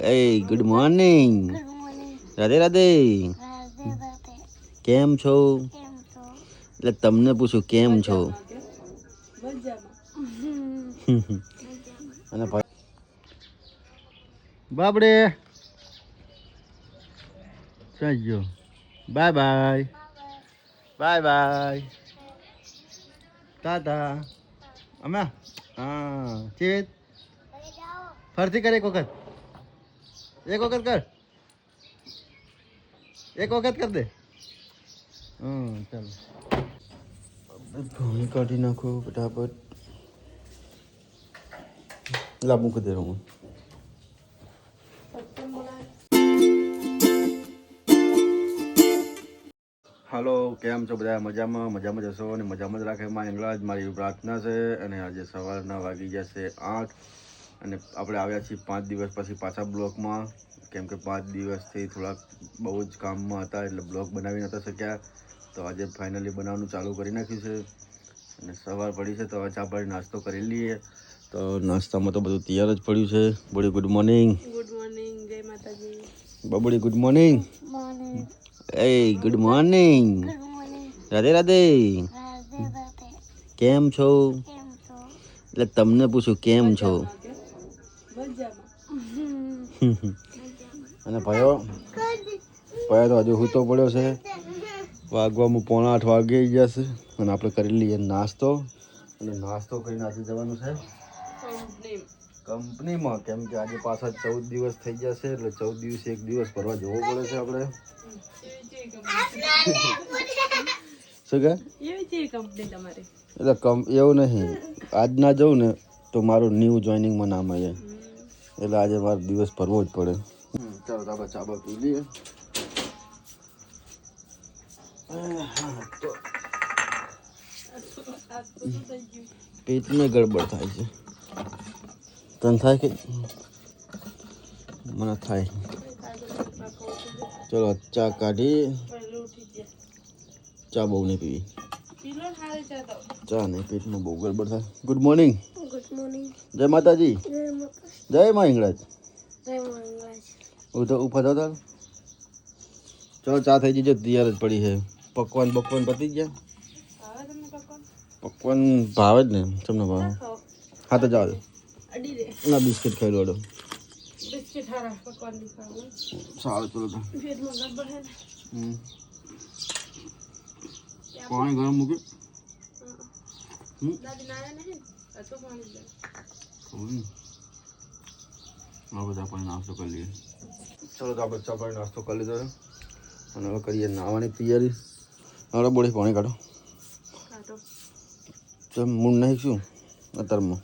એ good morning Radhe Radhe. કેમ છો? એટલે તમને પૂછું કેમ છો? અને બાપડે. ચાલજો બાય બાય. Bye bye. તાતા. અમે હા ચેત. ફરતી કરે એક વખત. એક વખત કર એક વખત કર દે હમ ચાલો ઘઉં કાઢી નાખો ફટાફટ લા મૂકી દે હું હાલો કેમ છો બધા? મજામાં? મજામાં જશો અને મજામાં જ રાખે એમાં એંગલા જ મારી પ્રાર્થના છે. અને આજે સવારના વાગી જશે આઠ. અને આપણે આવ્યા છીએ પાંચ દિવસ પછી પાછા બ્લોકમાં. કેમ કે પાંચ દિવસથી થોડાક બહુ જ કામમાં હતા એટલે બ્લોગ બનાવી નહોતા શક્યા. તો આજે ફાઇનલી બનાવવાનું ચાલુ કરી નાખ્યું છે. અને સવાર પડી છે તો હવે ચા પાણી નાસ્તો કરી લઈએ. તો નાસ્તામાં તો બધું તૈયાર જ પડ્યું છે. બોડી ગુડ મોર્નિંગ ગુડ મોર્નિંગ જય માતાજી. બબડી ગુડ મોર્નિંગ એ ગુડ મોર્નિંગ રાધે રાધે. કેમ છો? એટલે તમને પૂછું કેમ છો? અને ભાઈઓ ભાઈ તો હજુ સૂતો પડ્યો છે. વાગવામાં પોણા આઠ વાગી છે અને આપણે કરી લઈએ નાસ્તો. અને નાસ્તો કરીને આજે જવાનું છે કંપનીમાં. કેમ કે આજે પાછા ચૌદ દિવસ થઈ જશે એટલે ચૌદ દિવસ એક દિવસ ફરવા જવું પડે છે આપણે. શું કે એટલે એવું નહીં. આજ ના જવું ને તો મારું ન્યૂ જોઈનિંગમાં નામ આવે એટલે આજે મારે દિવસ ભરવો જ પડે. ચાલો તો આપણે ચાબા પી લઈએ. પેટમાં ગડબડ થાય છે. તને થાય કે? મને થાય. ચલો ચા કાઢી. ચા બહુ નહીં પીવી. ચા નહીં પેટમાં બહુ ગડબડ થાય. ગુડ મોર્નિંગ ગુડ મોર્નિંગ જય માતાજી જય માતા જય મા હિંગળાજ જય મંગળાજ ઉધો ઊભા થતા ચલો ચા થઈ જજો તૈયાર જ પડી છે પકવાન બકવાન પતી ગયા આવે તમને પકવાન પકવાન ભાવે જ ને તમને ભાવે ખાઓ હા તો જાઓ અડી રે ના બિસ્કિટ ખાઈ લો બિસ્કિટ હારા પકવાનની ખાવું સારું ચલો તો પેટમાં ગડબડ હે ને હમ. પાણી ગરમ મૂક્યું આપણે નાસ્તો કરી લઈએ. ચલો તો આપણે ચા નાસ્તો કરી લીધો અને હવે કરીએ નાવાની તૈયારી. હવે બોડી પાણી કાઢો. કાઢો. ચમ મૂળ નહીં શું અત્યારમાં?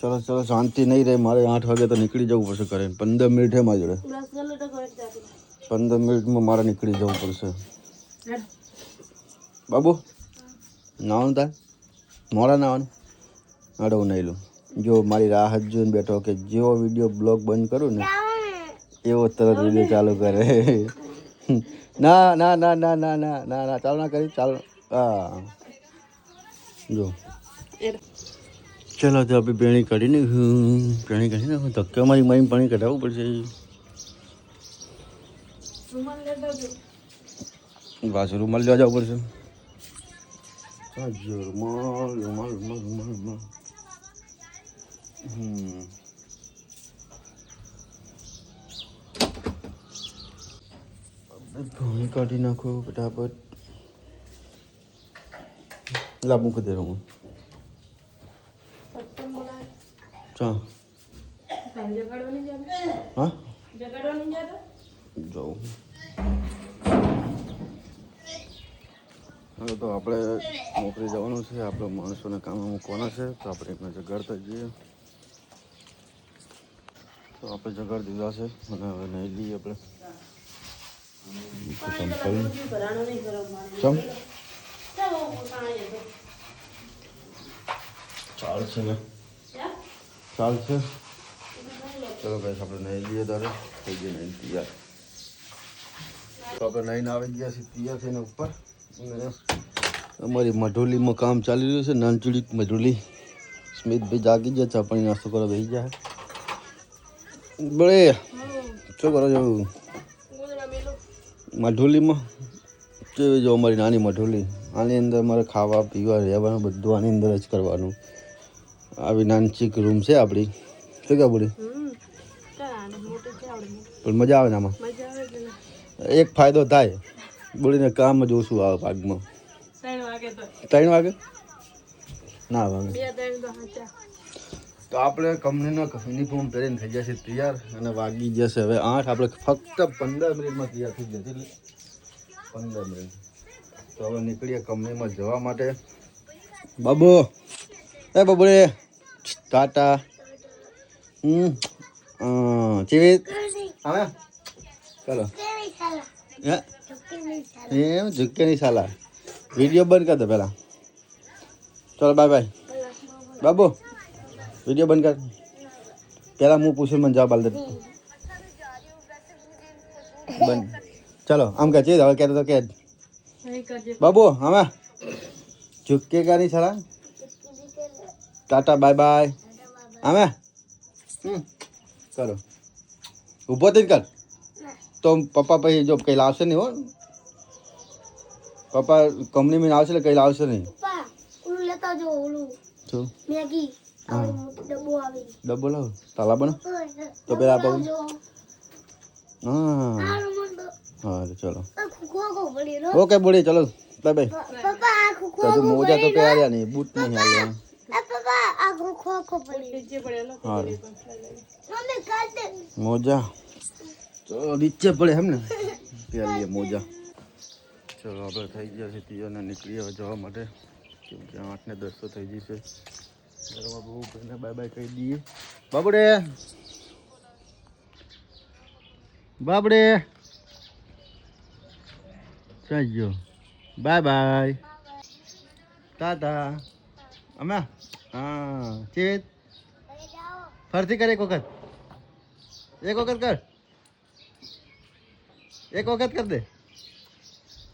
ચલો ચલો શાંતિ નહીં રહે. મારે આઠ વાગે તો નીકળી જવું પડશે ઘરે. પંદર મિનિટ હે મારી જોડે. બ્રશ કરી લો તો કોઈ જાતી પંદર મિનિટમાં મારે નીકળી જવું પડશે. બાબુ નાવાનું તાર? મોડા ના નહીં લઉં જો મારી રાહ જોઈને બેઠો કે જેવો વીડિયો બ્લોગ બંધ કરું ને એવો તરત વીડિયો ચાલુ કરે. ના ના ના ના ના ના ના ના ચાલુ ના કરી ચાલુ હા. જો. ચાલો તો આપણે પેણી નાખ્યું પેણી કાઢી હું ધક્કા મારી મારી પાણી કઢાવવું પડશે. પાછું રૂમાલ લેવા જવું પડશે. Sadece rumah, rumah, rumah, rumah, rumah. Hmm. Dhoni કાઢી નાખો ફટાફટ લા મૂકી દે હું ચા જગાડવાની જાવ હા જગાડવાની જાવ જાઉં હવે તો આપણે નોકરી જવાનું છે. આપણે માણસોને કામ મૂકવાના છે. તો આપણે એમને જગાડતા જઈએ તો આપણે જગાડી દીધા છે. અને હવે નહીં લઈએ આપણે. ચંપલ ભરાણો નહીં ચમ? ચાલો પાણી હતો ચાલ છે ને. ચાલ ચલો ભાઈ આપણે નહીં લઈએ તારે. થઈ ગઈ નહીં તૈયાર. તો આપણે નહીં આવી ગયા છીએ તૈયાર થઈને ઉપર. અમારી મઢોલીમાં કામ ચાલી રહ્યું છે. નાનચુડી મઢોલી. સ્મિતભાઈ જાગી ગયા ચા પાણી નાસ્તો કરવા બેસી જાય બળે શું કરો છો? મેલો કેવી જો અમારી નાની મઢોલી. આની અંદર મારે ખાવા પીવા રહેવાનું બધું આની અંદર જ કરવાનું. આવી નાનચીક રૂમ છે આપણી. શું કે બોલી? પણ મજા આવે ને આમાં? એક ફાયદો થાય. બોલીને કામ જ ઓછું આવે ભાગમાં. ત્રણ વાગે તો. ત્રણ વાગે? ના વાગે. તો આપણે કંપનીનો યુનિફોર્મ પહેરીને થઈ જશે તૈયાર અને વાગી જશે હવે આઠ. આપણે ફક્ત પંદર મિનિટમાં તૈયાર થઈ જશે એટલે પંદર મિનિટ. તો હવે નીકળીએ કંપનીમાં જવા માટે. બાબુ. એ બાબુ ટાટા. હમ. ચીવી હવે ચાલો. હે? એમ ઝુકે નહીં સાલા. વીડિયો બંધ કર દે પહેલાં. ચાલો, બાય બાય. બાબુ, વીડિયો બંધ કર. પહેલાં હું પૂછું મને જવાબ આલ દે. બંધ. ચાલો, આમ કહે હવે કહેતો તો કે બાબુ હવે ઝુકેગા નહીં સાલા. ટાટા, બાય બાય. હવે હમ. કરો ઊભો થઈ કર. તો પપ્પા પછી જો કંઈ લાવશે નહીં હો. પપ્પા કંપનીમાં આવશે એટલે કઈ લાવશે નહીં? પપ્પા ઓલું લેતા જો ઓલું. શું? મેગી. હા. આવડી ડબ્બો આવી. ડબ્બો લાવો. તાલા બનો? તો પેલા આપો. હા. હા ચલો. ઓકે બોડી ચલો બાય બાય પપ્પા મોજા તો પહેર્યા નહીં બૂટ નહીં આવ્યા. મોજા. તો નીચે પડે એમ ને? પહેરીએ મોજા. ચલો આપણે થઈ ગયા છે તિયોને નીકળી હવે જવા માટે. કેમ કે આઠ ને દસ થઈ જશે ઘરમાં બહુ ભાઈને બાય બાય કહી દઈએ. બાબડે! બાબડે! ચાલ ગયો? બાય બાય તાતા. અમે હા, ચેત. ફરતી કર એક વખત. એક વખત કર. એક વખત કર દે.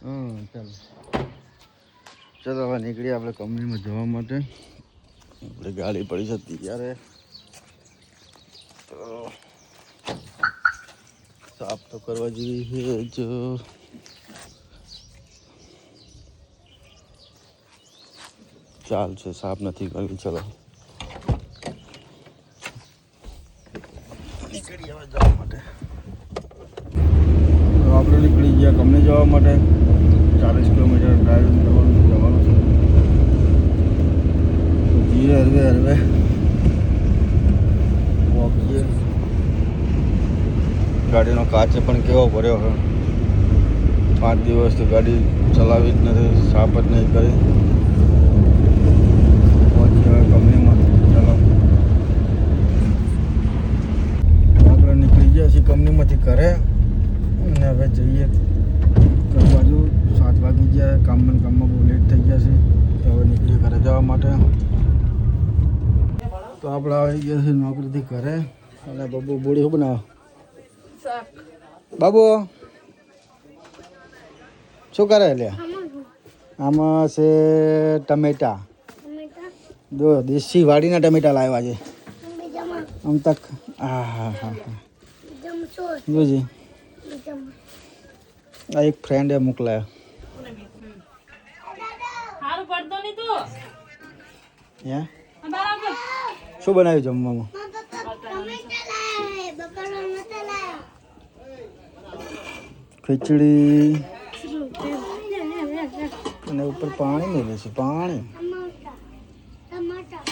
હમ, ચાલો. ચાલો, હવે નીકળીએ આપણે કંપનીમાં જવા માટે. આપણે ગાડી પડી જતી ત્યારે તો સાફ તો કરવા જેવી છે ચાલ છે સાફ નથી કરવી, ચલો. નીકળીએ હવે જવા માટે. આપણે નીકળી ગયા કંપની જવા માટે ચાલીસ કિલોમીટર ડ્રાઈવિંગ કરવાનું જવાનું છે. ધીરે હરવે હરવે. ગાડીનો કાચ પણ કેવો ભર્યો છે. પાંચ દિવસથી ગાડી ચલાવી જ નથી, સાફ જ નહીં કરી. પહોંચી હવે કંપનીમાં. ચાલો. નીકળી ગયા છીએ કંપનીમાંથી ઘરે. અને હવે જઈએ. બાજુ સાત વાગી ગયા કામમાં કામમાં બહુ લેટ થઈ ગયા છે. તો હવે નીકળીએ ઘરે જવા માટે. તો આપણે આવી ગયા છે નોકરીથી ઘરે. અને બાબુ બોડી શું બનાવો? બાબુ શું કરે એટલે આમાં છે ટમેટા. જો દેશી વાડીના ટમેટા લાવ્યા છે. આમ તક હા હા હા જોજી. આ એક ફ્રેન્ડે મોકલાયો સારું પડતો નહીં તું હે બાર આવજો શું બનાવ્યું જમવામાં ટમેટા લાય બકરો નતા લાય ખીચડી અને ઉપર પાણી મેળવે છે પાણી ટમાટા ટમાટા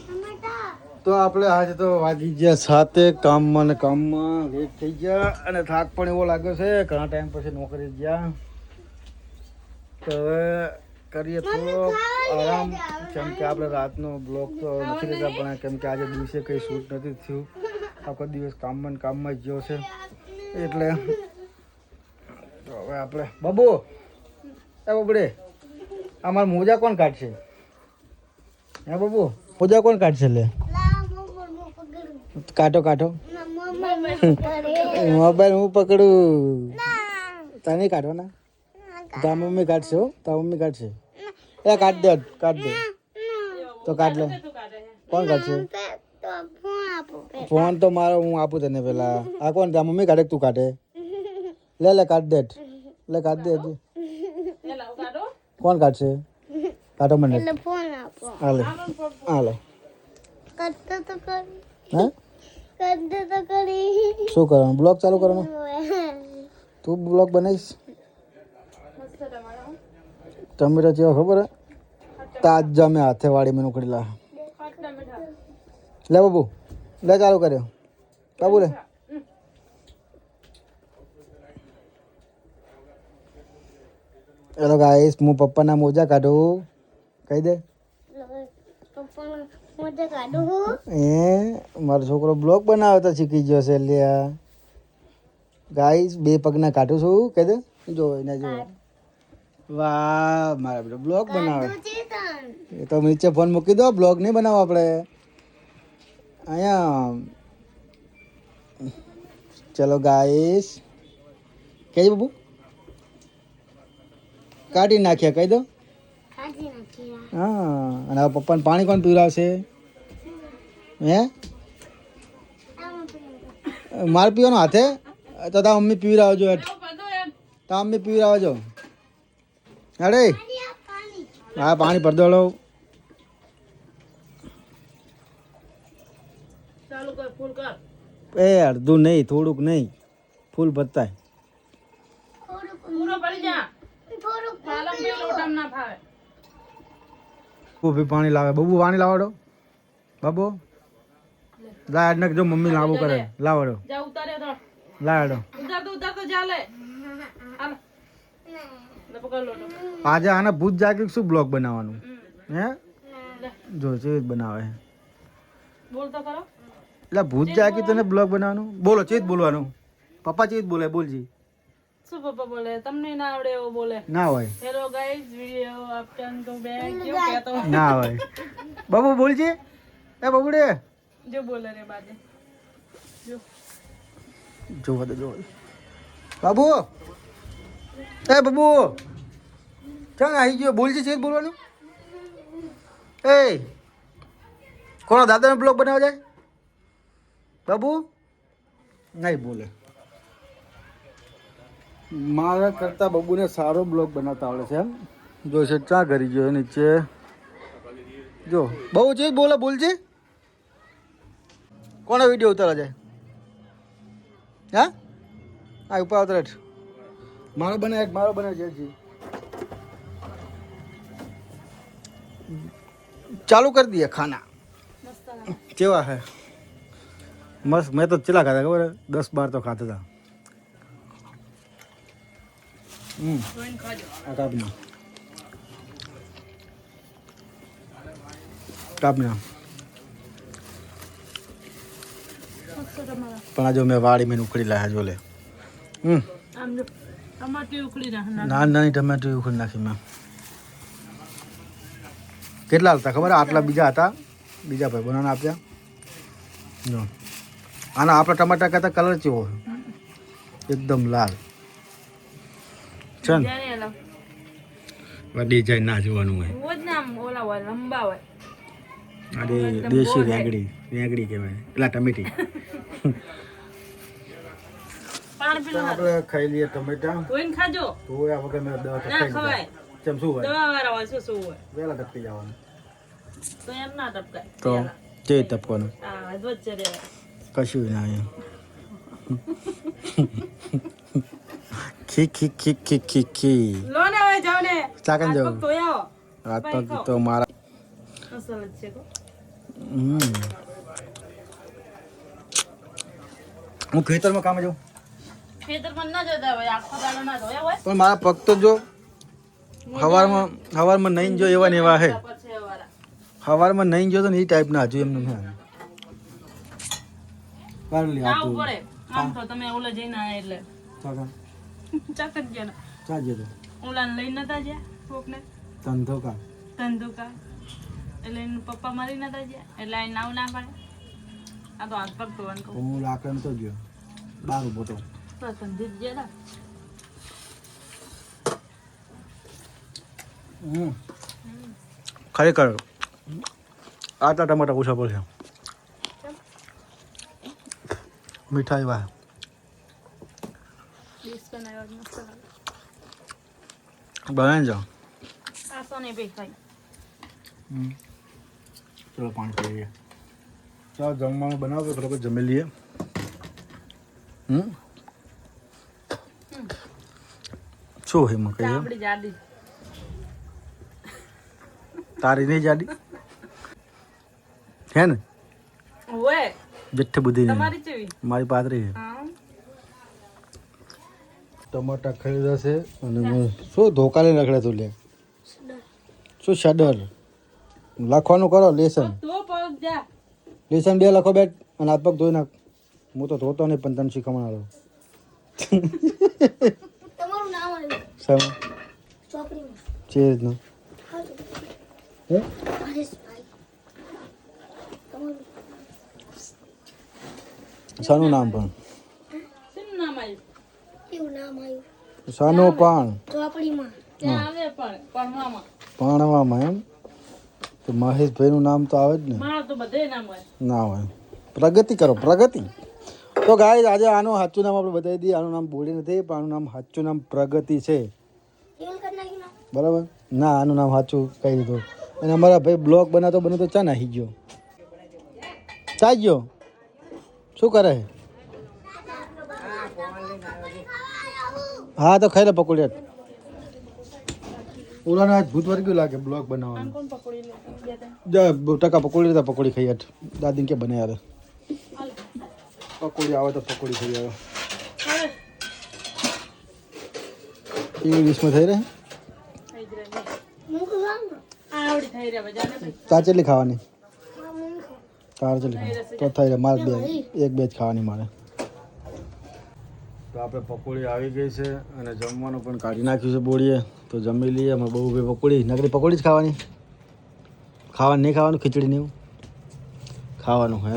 ટમાટા તો આપણે આજે તો વાગી ગયા સાતે કામમાં ને કામમાં લેટ થઈ ગયા અને થાક પણ એવો લાગ્યો છે. ઘણા ટાઈમ પછી નોકરી ગયા. તો હવે કરીએ થોડો આરામ. કેમ કે આપણે રાતનો બ્લોક તો નથી લેતા પણ કેમ કે આજે દિવસે કંઈ શૂટ નથી થયું. આખો દિવસ કામમાં ને કામમાં જ ગયો છે. એટલે તો હવે આપણે બાબુ એ બાબડે અમારા મોજા કોણ કાઢશે? હે બાબુ મોજા કોણ કાઢશે લે? કાઢો કાઢો. મોબાઈલ હું પકડું? તને કાઢો ના તાર મમ્મી કાઢશે હો. તા મમ્મી કાઢશે. એ કાઢ દે કાઢ દે. તો કાઢ લે. કોણ કાઢશે? ફોન આપો પેલા. ફોન તો મારો હું આપું તને પેલા. આ કોણ? તાર મમ્મી કાઢે તું કાઢે? લે લે કાઢ દે. લે કાઢ દે. કોણ કાઢશે? કાઢો મને. ફોન આપો. હાલે હાલે કરતો તો કર હે? કરતો તો કરી શું કરવાનું? બ્લોગ ચાલુ કરવાનો? તું બ્લોગ બનાવીશ? ટમેટા જેવા ખબર તાજા મેં હાથે વાળી મેં ઉકળેલા. લે બાબુ લે ચાલુ કર્યો. બાબુ લે. એલો ગાઈસ હું પપ્પાના મોજા કાઢું. કહી દે. પપ્પાનો એ મારો છોકરો બ્લોગ તો શીખી ગયો છે લ્યા. ગાઈસ બે પગના કાઢું છું કહી દે. જો એને જો વાહ મારા બેટો બ્લોગ બનાવે. એ તો નીચે ફોન મૂકી દો બ્લોગ નહીં બનાવો આપણે. અહીંયા ચલો ગાઈસ કે બાબુ કાઢી નાખ્યા કહી દો. કાઢી નાખી હા અને હવે પપ્પાને પાણી કોણ પીવડાવશે? હે? માર પીવાનો હાથે? તો તાર મમ્મી પીવડાવજો તાર મમ્મી પીવડાવજો. અરે પાણી હા પાણી પરદોળો ચાલુ કર ફૂલ એ અડધું નહીં થોડુંક નહીં. ફૂલ ભરતા. થોડુંક પૂરો પડી જા થોડુંક પાલમ બે લોટામ ના ફાવે બબુ પાણી લાવે. બબુ પાણી લાવડો. બાબુ લાડ નાખ જો મમ્મી લાવું કરે. લાવડો. જા ઉતારે તો લાવડો. ઉતાર તો ઉતાર તો ચાલે. લે આજે આને ભૂત જાગી શું બ્લોગ બનાવવાનું? હે? જો ચેવી બનાવે. બોલ તો કરો એટલે ભૂત જાગી તને બ્લોગ બનાવવાનું? બોલો ચેત બોલવાનું. પપ્પા ચેત બોલે બોલજી. શું પપ્પા બોલે? તમને ના આવડે એવું બોલે. ના હોય. હેલો ગાઈઝ વિડિયો આપટન તો બે કેવું કહેતો ના હોય. બાબુ બોલજી એ બબુડે. જો બોલે રે બાજે. જો. જોવા દે જોવા બાબુ. એ બાબુ. ચાલ આવી ગયો. બોલજી છે બોલવાનું? એ. કોણ દાદાનો બ્લોગ બનાવવા જાય? બાબુ? નહીં બોલે. મારા કરતાં બબુને સારો બ્લોગ બનાવતા આવડે છે એમ. જો છે ચા કરી ગયો નીચે. જો બહુ છે બોલે બોલજે કોનો વીડિયો ઉતારે છે હા? આ ઉપર ઉતરે મારો બને એક મારો બને છે. ચાલુ કરી દઈએ ખાના. કેવા હે? મસ્ત મેં તો ચેલા ખાધા ખબર દસ બાર તો ખાતા હતા. હમ. આ કાપના. કાપના. પણ આ જો મેં વાળી મેં ઉખડી લાયા જો લે હમ ટમાટી ઉકળી ના નાની નાની ટમેટો ઉખડી નાખી મેં. કેટલા હતા ખબર? હે? આટલા બીજા હતા. બીજા ભાઈ બનાના આપ્યા. જો. આના આપણા ટમાટા કરતા કલર ચેવો એકદમ લાલ. છે ને ડિઝાઇન ના જોવાનું હોય. રોજ ઓલા હોય લંબા હોય. અરે દેશી રેંગડી રેંગડી કહેવાય. પેલા ટમેટી. આપણે ખાઈ લઈએ ટમેટા. ધોઈને ખાજો? તો આ વગર મેં દવા ના ખવાય. દીધા. શું હોય? દવા વાળા હોય શું શું હોય? વહેલા ટપકી જવાનું તો એમ ના ટપકાય તો જે ટપકવાનું હા વચ્ચે કશું ના ખી ખી ખી ખી ખી ખી. લો ને હવે જાવ ને ચાકન જાવ. આવો હાથ પગ તો મારા અસલ છે કો હમ. હું ખેતરમાં કામ જાઉં? ખેતરમાં ના જતા હોય આખો દાડો ના ધોયા હોય. પણ મારા પગ તો જો સવારમાં સવારમાં નહીં જો એવા ને એવા હે. હવારમાં નહીં જો તો ને એ ટાઈપના હજુ એમને મેં આમ તો. તમે ઓલે જઈને એટલે. ચાકા જ ગયા ને ચાજે તો ઓલા લઈને નતા ગયા કોકને. ધંધો કા ધંધુકા એટલે એનું પપ્પા મારી નતા ગયા. એટલે આ નાવ ના પાડે. આ તો હાથ પગ ધોવાનું કહું. હું લાકડ તો ગયો. બાર ઊભો તો. તો ધંધી જ ગયા હમ. ખરેખર આટલા ટમાટા ઓછા પડશે. મીઠાઈ વાહ બનાવ્યા મસ્ત બનાવી જાઓ. આ સોને બે ખાઈ. ચલો પાણી પી લઈએ. ચાલો જમવાનું બનાવો તો લોકો જમી લઈએ. હમ. શું હે જાડી. તારી નહીં જાડી? હે ને? ઓએ જેઠ્ઠી બુદ્ધિ નહીં મારી પાતરી હા. ટમાટા ખરીદા છે અને શું શું ધોકાલે રખડે તું લે. શું શડર લખવાનું કરો લેસન. તો પગ જા. લેસન બે લખો બેટ અને હાથ પગ ધોઈ નાખ. હું તો ધોતો નહીં પણ તને નામ આવ્યું. છે રીતનું. શાનું નામ પણ શેનું નામ આવ્યું એવું નામ આવ્યું શાનું પાણ. ચોપડીમાં. પાણવામાં. એમ? તો મહેશભાઈનું નામ તો આવે જ ને. મારા તો બધે નામ હોય. ના હોય. પ્રગતિ કરો પ્રગતિ. તો ગાય આજે આનું સાચું નામ આપણે બતાવી દઈએ. આનું નામ બોલી નથી પણ આનું નામ સાચું નામ પ્રગતિ છે. બરાબર? ના આનું નામ સાચું કહી દીધું અને અમારા ભાઈ બ્લોગ બનાવતો બનાવતો ચા નાહી ગયો. ચા ગયો. શું કરે? છે હા તો ખાઈ લે પકોડી ઓલાને આજ ભૂત વર્ગ્યું લાગે બ્લોગ બનાવવાનું કોણ પકોડી લે બે ત્રણ જા બે ટકા પકોડી લેતા પકોડી ખાઈ હટ દાદીને કે બને યાર પકોડી આવે તો પકોડી ખાઈ આવે હવે કેવી ડીશમાં થઈ રહે થઈ જ રહે મૂકું લાવ ને આવડી થઈ રહ્યા બજાને ભાઈ ચા ચેટલી ખાવાની મારા મમ્મી ખાવ. તારે ચેટલી ખાવાની? તો થઈ રહે મારે બે એક બે જ ખાવાની મારે તો આપણે પકોડી આવી ગઈ છે અને જમવાનું પણ કાઢી નાખ્યું છે બોળીએ તો જમી લઈએ અમે બહુ બે પકોડી. નકરી પકોડી જ ખાવાની. ખાવાનું નહીં ખાવાનું ખીચડી નહીં એવું? ખાવાનું હે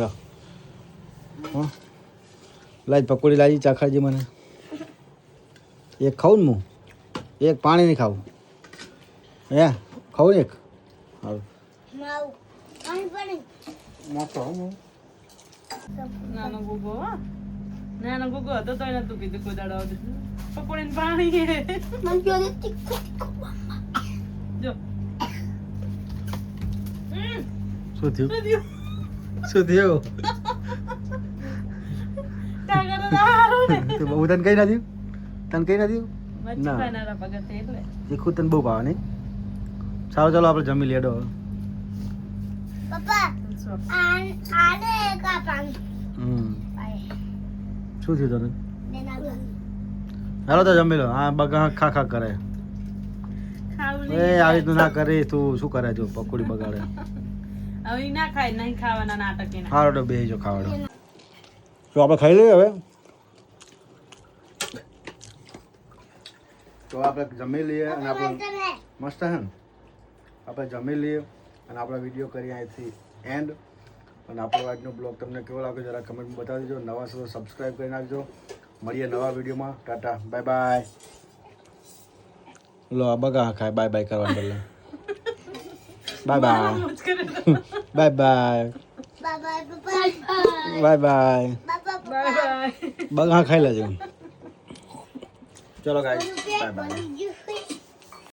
હા. લાજ પકોડી લાવી ચાખાજી મને. એક ખાઉં ને હું? એક પાણી નહીં ખાવું હે? ખાઉં એક? હારું. પાણી મોટો નાનો ગુગો હો. નાનો ગુગો હતો તો નતું કીધું કોઈ દાડો આવડે. પકોડી ને પાણી મને કહો તો તીખું તીખું જો હમ, શું થયું શું થયું? શું થયું કાગળ તો હારું ને. તો બહુ તને કઈ નથી તને કઈ નથી વચ્ચે ના. ખાનારા પગથે એટલે તીખું તને બહુ ભાવે નહીં સારું ચાલો આપણે જમી લેડો પપ્પા આ આને એક આ પાણી હમ પાય શું થયું તને? હાલો ચાલો તો જમી લો. હા બગા ખા ખા કરે. એ આવી રીતનું ના કરે તું. શું કરે જો પકોડી બગાડે. હવે ઈ ના ખાય નહીં ખાવાના નાટક એના. હારો તો બે જો ખાવાડો તો આપણે ખાઈ લઈએ હવે? તો આપણે જમી લઈએ અને આપણે મસ્ત હે ને? આપણે જમી લઈએ અને આપણે વીડિયો કરીએ અહીંથી એન્ડ અને આપણો આજનો બ્લોગ તમને કેવો લાગ્યો જરા કમેન્ટમાં બતાવી દેજો. નવા છો સબસ્ક્રાઈબ કરી નાખજો. મળીએ નવા વિડીયોમાં. ટાટા. બાય બાય લો આ બગા ખાય. બાય બાય કરવાનું બદલે. Bye bye bye bye bye bye બગા ખાઈ લેજો. ચલો ગાય પેટ બાય બાય ભરી ગયું.